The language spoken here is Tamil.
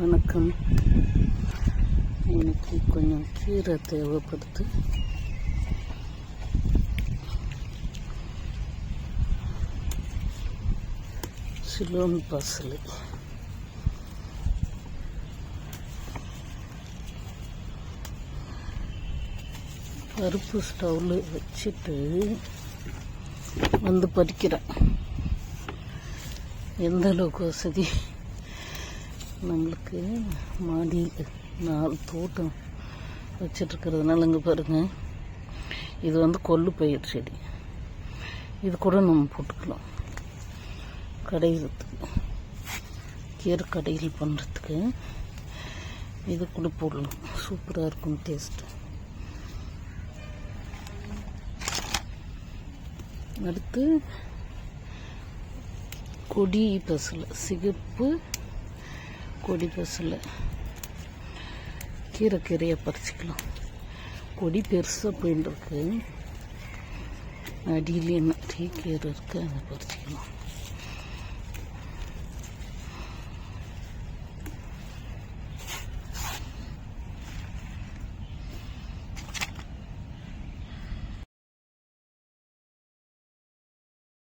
வணக்கம். இன்னைக்கு கொஞ்சம் கீரை தேவைப்படுது. சிலோன் பசலி பருப்பு ஸ்டவ்வில் வச்சுட்டு வந்து பறிக்கிறேன் எந்த அளவுக்கு வசதி? நம்மளுக்கு மாடி நாலு தோட்டம் வச்சிட்ருக்கிறதுனால இங்கே பாருங்கள் இது வந்து கொல்லு பயிர் செடி. இது கூட நம்ம போட்டுக்கலாம். கடையிறதுக்கு. கீரை கடையில் பண்ணுறதுக்கு இது கூட போடலாம். சூப்பராக இருக்கும் டேஸ்ட்டு அடுத்து கொடி பசலை. சிகப்பு கொடி பெருசில் கீரை கீரையை பறிச்சிக்கலாம். கொடி பெருசாக போயின்னு இருக்கு அடியிலே நிறைய கீரை இருக்குது அதை பறிச்சிக்கலாம்.